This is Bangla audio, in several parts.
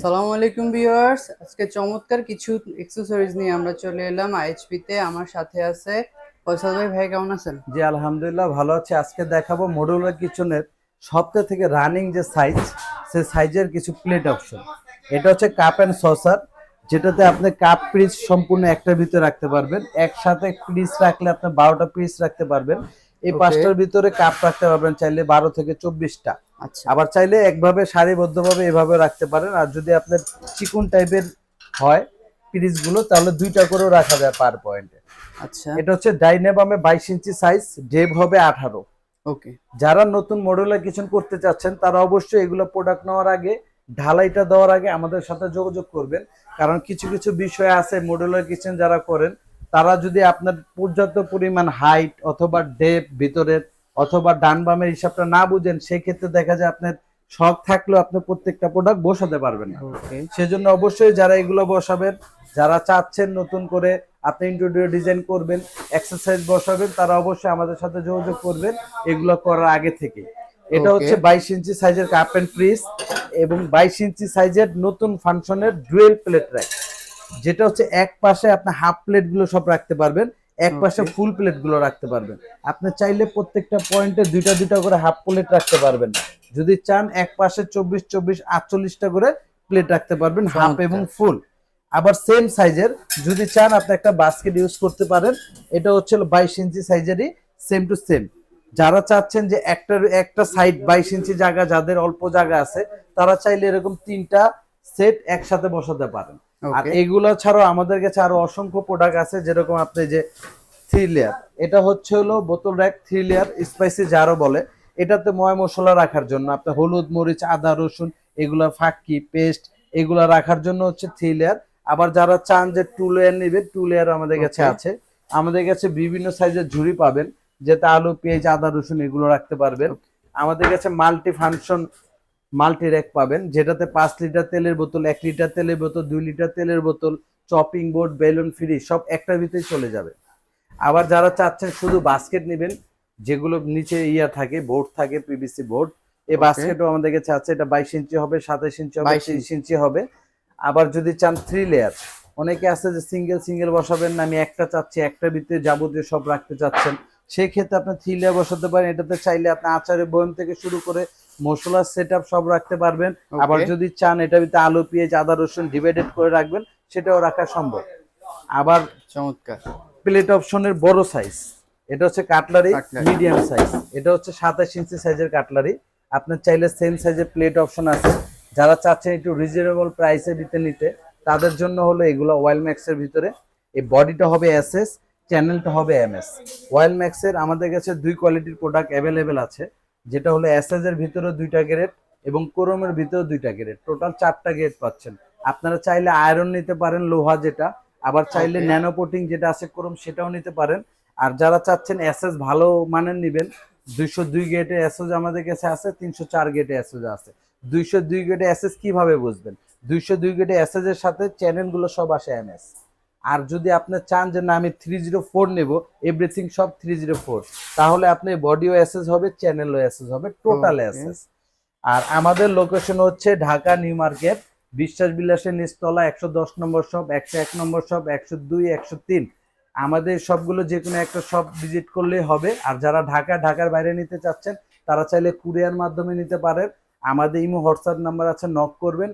সালামু আলাইকুম ভিউয়ার্স। আজকে চমৎকার কিছু এক্সেসরিজ নিয়ে আমরা চলে এলাম আইএইচপি তে আমার সাথে আছে ফয়সাল ভাই। ভাই, কেমন আছেন? জি, আলহামদুলিল্লাহ ভালো আছে। আজকে দেখাবো মডুলার কিচেনের সবথেকে থেকে রানিং যে সাইজ সে সাইজের কিছু প্লেট অপশন এটা হচ্ছে কাপ অ্যান্ড সসার যেটাতে আপনি কাপ পিস সম্পূর্ণ একটার ভিতরে রাখতে পারবেন। একসাথে পিস রাখলে আপনি বারোটা পিস রাখতে পারবেন। এই পাঁচটার ভিতরে কাপ রাখতে পারবেন চাইলে বারো থেকে চব্বিশটা। আচ্ছা। আবার চাইলে একভাবে সারিবদ্ধভাবে এভাবে রাখতে পারেন। আর যদি আপনার চিকুন টাইপের হয় পিরিজগুলো তাহলে দুইটা করেও রাখা যায় পার পয়েন্টে আচ্ছা। এটা হচ্ছে ডাইনেবামে বাইশ ইঞ্চি সাইজ ডেভ হবে আঠারো। ওকে যারা নতুন মডেলের কিচেন করতে চাচ্ছেন তারা অবশ্যই এগুলো প্রোডাক্ট নেওয়ার আগে ঢালাইটা দেওয়ার আগে আমাদের সাথে যোগাযোগ করবেন। কারণ কিছু কিছু বিষয় আছে মডেলার কিচেন যারা করেন তারা যদি আপনার পর্যাপ্ত পরিমাণ হাইট অথবা ডেপ ভিতরের অথবা ডান বামের হিসাবটা না বুঝেন সেক্ষেত্রে দেখা যায় আপনার শখ থাকলেও আপনি প্রত্যেকটা প্রোডাক্ট বসাতে পারবেন না। সেজন্য অবশ্যই যারা এগুলো বসাবেন যারা চাচ্ছেন নতুন করে আপনি ইন্টেরিয়র ডিজাইন করবেন এক্সারসাইজ বসাবেন তারা অবশ্যই আমাদের সাথে যোগাযোগ করবেন এগুলো করার আগে থেকে। এটা হচ্ছে বাইশ ইঞ্চি সাইজের কাপ এন্ড প্রিস এবং বাইশ ইঞ্চি সাইজের নতুন ফাংশনের ডুয়েল প্লেট র্যাক যেটা হচ্ছে এক পাশে আপনি হাফ প্লেটগুলো সব রাখতে পারবেন এক পাশে ফুল প্লেটগুলো রাখতে পারবেন। আপনি চাইলে প্রত্যেকটা পয়েন্টে দুইটা দুইটা করে হাফ প্লেট রাখতে পারবেন। যদি চান এক পাশে চব্বিশ চব্বিশ আটচল্লিশটা করে প্লেট রাখতে পারবেন হাফ এবং ফুল আবার সেম সাইজের যদি চান আপনি একটা বাস্কেট ইউজ করতে পারেন এটা হচ্ছে বাইশ ইঞ্চি সাইজেরই সেম টু সেম যারা চাচ্ছেন যে একটা একটা সাইড বাইশ ইঞ্চি জায়গা যাদের অল্প জায়গা আছে তারা চাইলে এরকম তিনটা সেট একসাথে বসাতে পারেন। আর এগুলো ছাড়াও আমাদের কাছে আরও অসংখ্য প্রোডাক্ট আছে যেরকম আপনি যে থ্রি লেয়ার এটা হচ্ছে হলো বোতল র্যাক থ্রি লেয়ার স্পাইসি যারও বলে। এটাতে ময় মশলা রাখার জন্য আপনি হলুদ মরিচ আদা রসুন এগুলা ফাঁকি পেস্ট এগুলা রাখার জন্য হচ্ছে থ্রি লেয়ার আবার যারা চান যে টু লেয়ার নেবে টু লেয়ার আমাদের কাছে আছে। আমাদের কাছে বিভিন্ন সাইজের ঝুড়ি পাবেন যেটা আলু পেঁয়াজ আদা রসুন এগুলো রাখতে পারবেন। আমাদের কাছে মাল্টি ফাংশন মাল্টি র্যাক পাবেন যেটাতে পাঁচ লিটার তেলের বোতল এক লিটার তেলের বোতল দুই লিটার তেলের বোতল চপিং বোর্ড বেলুন ফ্রি সব একটার ভিতরে চলে যাবে। আবার যারা চাচ্ছেন শুধু বাস্কেট নেবেন যেগুলো নিচে ইয়া থাকে বোর্ড থাকে পিভিসি বোর্ড এই. বাস্কেটও আমাদের কাছে আছে এটা বাইশ ইঞ্চি হবে সাতাশ ইঞ্চি হবে 22 তিরিশ ইঞ্চি। হবে। আবার যদি চান থ্রি লেয়ার অনেকে আছে যে সিঙ্গেল সিঙ্গেল বসাবেন না আমি একটা চাচ্ছি একটা ভিতরে যাবতীয় সব রাখতে চাচ্ছেন। সেই ক্ষেত্রে আপনি থ্রি লেয়ার বসাতে পারেন এটাতে চাইলে আপনি আচারের বয়ম থেকে শুরু করে মশলার সেট সব রাখতে পারবেন। আবার যদি চান এটার ভিতরে আলু পেঁয়াজ আদা রসুন ডিভাইডেড করে রাখবেন সেটাও রাখা সম্ভব। আবার চমৎকার। প্লেট অপশনের বড় সাইজ এটা হচ্ছে কাটলারি মিডিয়াম সাইজ এটা হচ্ছে সাতাশ ইঞ্চি সাইজের কাটলারি আপনার চাইলে সেম সাইজের প্লেট অপশন আছে। যারা চাচ্ছেন একটু রিজনেবল প্রাইসে দিতে নিতে তাদের জন্য হলো এগুলো ওয়েল ম্যাক্সের ভিতরে। এই বডিটা হবে এসএস চ্যানেলটা হবে এমএস ওয়েল ম্যাক্সের আমাদের কাছে দুই কোয়ালিটির প্রোডাক্ট অ্যাভেলেবেল আছে। যেটা হলো এসএস এর ভিতরে দুইটা গ্রেড এবং ক্রোমের ভিতরে দুইটা গ্রেড। টোটাল চারটা গ্রেড পাচ্ছেন। আপনারা চাইলে আয়রন নিতে পারেন লোহা যেটা। আবার চাইলে Okay. ন্যানো পোটিং যেটা আছে ক্রোম সেটাও নিতে পারেন। আর যারা চাচ্ছেন এসএস ভালো মানের নেবেন দুইশো দুই গেটে এসএস আমাদের কাছে আছে তিনশো চার গেটে এসএস আছে। দুইশো দুই গেটে এসএস কীভাবে বুঝবেন? দুইশো দুই গেটে এসএস এর সাথে চ্যানেলগুলো সব আসে এমএস আর যদি আপনি চান যে না আমি থ্রি জিরো ফোর নেব এভরিথিং সব থ্রি জিরো ফোর তাহলে আপনি বডিও অ্যাসেস হবে চ্যানেলও অ্যাসেস হবে টোটাল. এসএস আর আমাদের লোকেশন হচ্ছে ঢাকা নিউ মার্কেট বিশ্বাস বিলাসের নিচতলা একশো দশ নম্বর শপ একশো এক নম্বর শপ একশো দুই একশো তিন। আমাদের সবগুলো যে কোনো একটা শপ ভিজিট করলেই হবে। আর যারা ঢাকা ঢাকার বাইরে নিতে চাচ্ছেন তারা চাইলে কুরিয়ার মাধ্যমে নিতে পারেন। আমাদের ইমো হোয়াটসঅ্যাপ নাম্বার আছে নক করবেন।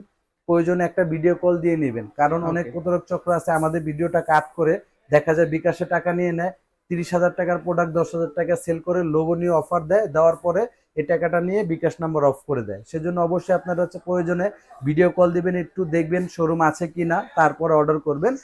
প্রয়োজনে একটা ভিডিও কল দিয়ে নেবেন। কারণ অনেক প্রতারক চক্র আছে আমাদের ভিডিওটা কাট করে দেখা যায় বিকাশে টাকা নিয়ে নেয় তিরিশ হাজার টাকার প্রোডাক্ট দশ হাজার টাকা সেল করে লোভনীয় অফার দেয় দেওয়ার পরে এই টাকাটা নিয়ে বিকাশ নাম্বার অফ করে দেয়। সেজন্য অবশ্যই আপনারা হচ্ছে প্রয়োজনে ভিডিও কল দিবেন একটু দেখবেন শোরুম আছে কি না তারপরে অর্ডার করবেন।